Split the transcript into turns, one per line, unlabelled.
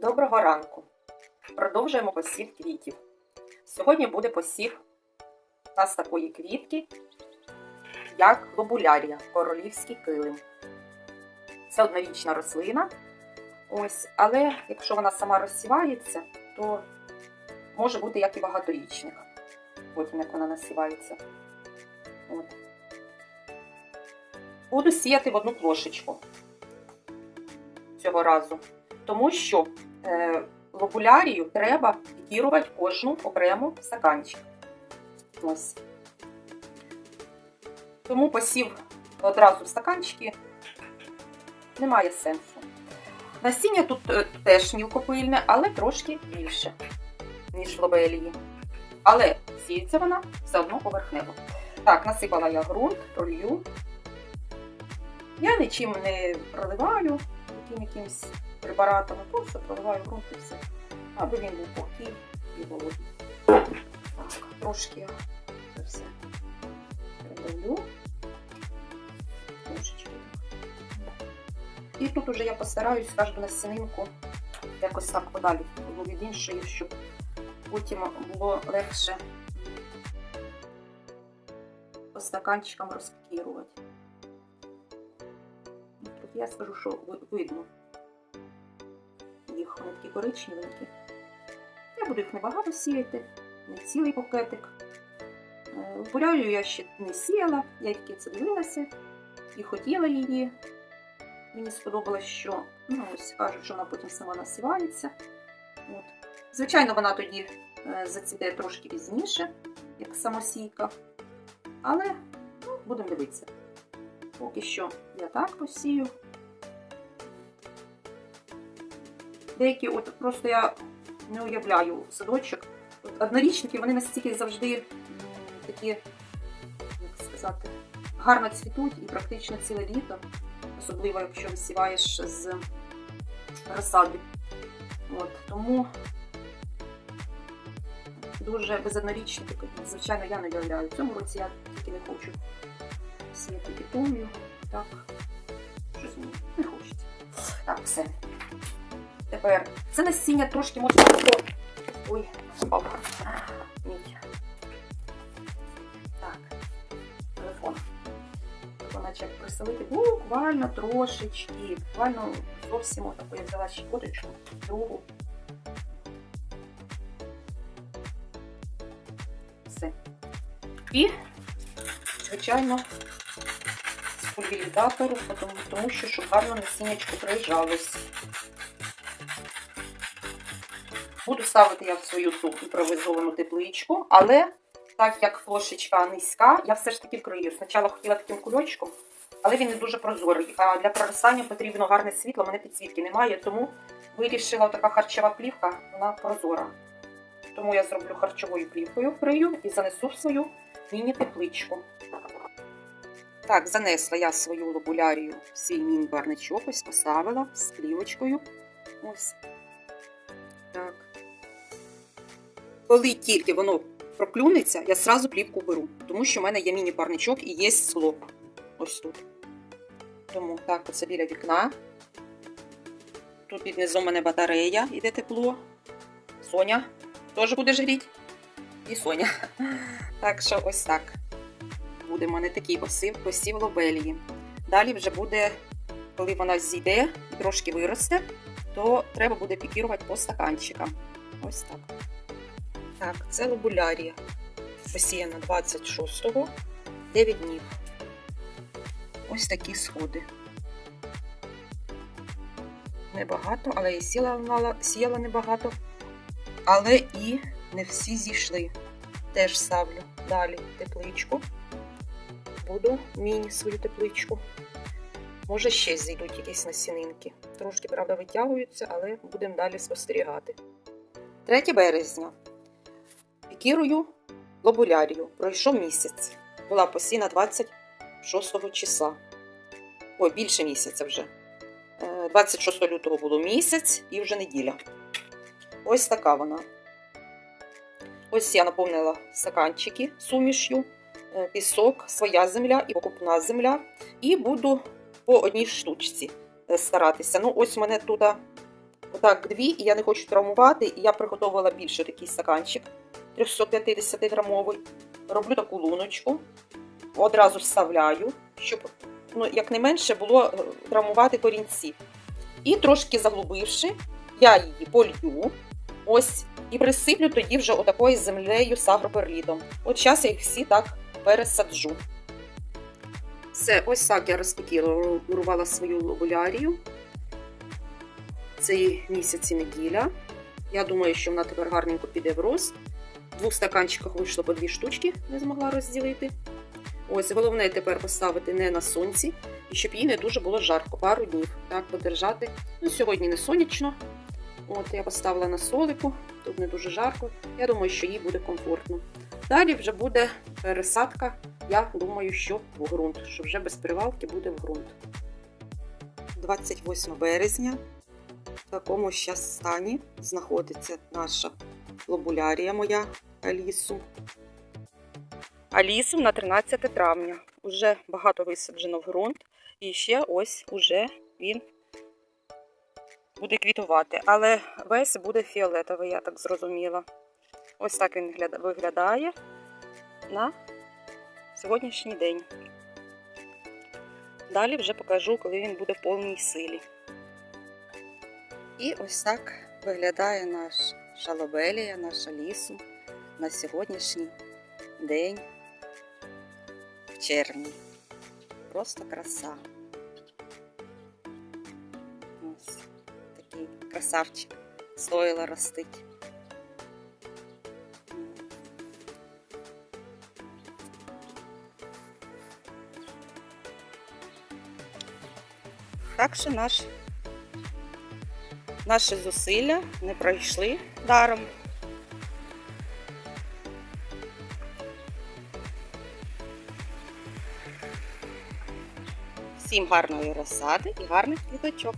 Доброго ранку. Продовжуємо посів квітів. Сьогодні буде посів у нас такої квітки, як лобулярія, королівський килим. Це однорічна рослина. Ось, але якщо вона сама розсівається, то може бути як і багаторічник. Потім як вона насівається. От. Буду сіяти в одну плошечку цього разу. Тому що лобулярію треба пікірувати кожну окрему стаканчик. Ось. Тому посів одразу в стаканчики немає сенсу. Насіння тут е, теж мілкопильне, але трошки більше, ніж в лобелії. Але сіється вона все одно поверхнево. Так, насипала я ґрунт, пролью. Я нічим не проливаю, таким якимось препаратом, а просто проливаю ґрунт і все. Аби він був пухкий і вологий. Так, трошки це все придавлю. І тут уже я постараюсь кожну насінинку якось так подалі від іншої, щоб потім було легше по стаканчикам розпікірувати. Тут я скажу, що видно їх, коричневенькі. Я буду їх небагато сіяти, не цілий букетик. Е, Бурялю я ще не сіяла, я тільки це дивилася і хотіла її. Мені сподобалось, що ну, ось кажуть, що вона потім сама насівається. От. Звичайно, вона тоді е, зацвіте трошки пізніше, як самосійка. Але ну, будемо дивитися. Поки що я так посію. Деякі, от просто я не уявляю садочок. От однорічники, вони настільки завжди такі, як сказати, гарно цвітуть і практично ціле літо, особливо якщо висіваєш з розсади. От, тому дуже без однорічників, звичайно, я не уявляю. В цьому році я тільки не хочу сіяти пітунію. Так, щось мені не хочеться. Так, все. Тепер це насіння трошки можна було. Ой, впав. Мій. Так, телефон. Наче як приселити буквально трошечки. Буквально зовсім отаку я взяла щепоточку, другу. Все. І, звичайно, з пульверізатору, тому, що щоб гарно насіннячко прижалось. Буду ставити я в свою ту імпровизовану тепличку, але так як плошечка низька, я все ж таки вкрию. Спочатку хотіла таким кульочком, але він не дуже прозорий. А для проростання потрібно гарне світло, в мене підсвітки немає, тому вирішила така харчова плівка, вона прозора. Тому я зроблю харчовою плівкою, вкрию і занесу в свою міні-тепличку. Так, занесла я свою лобулярію в свій міні-барничок, ось поставила з плівочкою. Ось. Коли тільки воно проклюнеться, я сразу плівку беру, тому що в мене є міні-парничок і є скло. Ось тут. Тому так, оце біля вікна. Тут під низом у мене батарея, іде тепло. Соня теж буде жиріть. І Соня. Так що ось так. Буде в мене такий посів, посів лобелії. Далі вже буде, коли вона зійде і трошки виросте, то треба буде пікірувати по стаканчикам. Ось так. Так, це лобулярія. Посіяна 26-го, 9 днів. Ось такі сходи. Небагато, але і сіяла, сіяла небагато. Але і не всі зійшли. Теж ставлю далі тепличку. Буду міні свою тепличку. Може, ще зійдуть якісь насінинки. Трошки, правда, витягуються, але будемо далі спостерігати. 3 березня. Пікірую лобулярію. Пройшов місяць. Була посіна 26 числа. Ой, більше місяця вже. Е, 26 лютого було місяць і вже неділя. Ось така вона. Ось я наповнила стаканчики сумішю, е, пісок, своя земля і покупна земля. І буду по одній штучці е, старатися. Ну, ось у мене тут Отак, дві, і я не хочу травмувати. І я приготувала більше такий стаканчик 350 грамовий. Роблю таку луночку, одразу вставляю, щоб ну, якнайменше було е, травмувати корінці. І трошки заглубивши, я її полью. Ось, і присиплю тоді вже отакою землею з. От зараз я їх всі так пересаджу. Все, ось так я розпекірувала свою лобулярію. Місяць і неділя. Я думаю, що вона тепер гарненько піде в рост. В двох стаканчиках вийшло по дві штучки, не змогла розділити. Ось, головне тепер поставити не на сонці, і щоб їй не дуже було жарко, пару днів. Так, подержати. Ну, сьогодні не сонячно. От, я поставила на солику, тут не дуже жарко. Я думаю, що їй буде комфортно. Далі вже буде пересадка, я думаю, що в ґрунт, що вже без привалки буде в ґрунт. 28 березня в такому щас стані знаходиться наша лобулярія моя Алісу. Алісу на 13 травня. Уже багато висаджено в ґрунт. І ще ось уже він буде квітувати. Але весь буде фіолетовий, я так зрозуміла. Ось так він виглядає на сьогоднішній день. Далі вже покажу, коли він буде в повній силі. І ось так виглядає наш шалобелія, наша лісу на сьогоднішній день в червні. Просто краса. Ось такий красавчик. Стоїла ростить. Так що наш, наші зусилля не пройшли даром. Всім гарної розсади і гарних квіточок.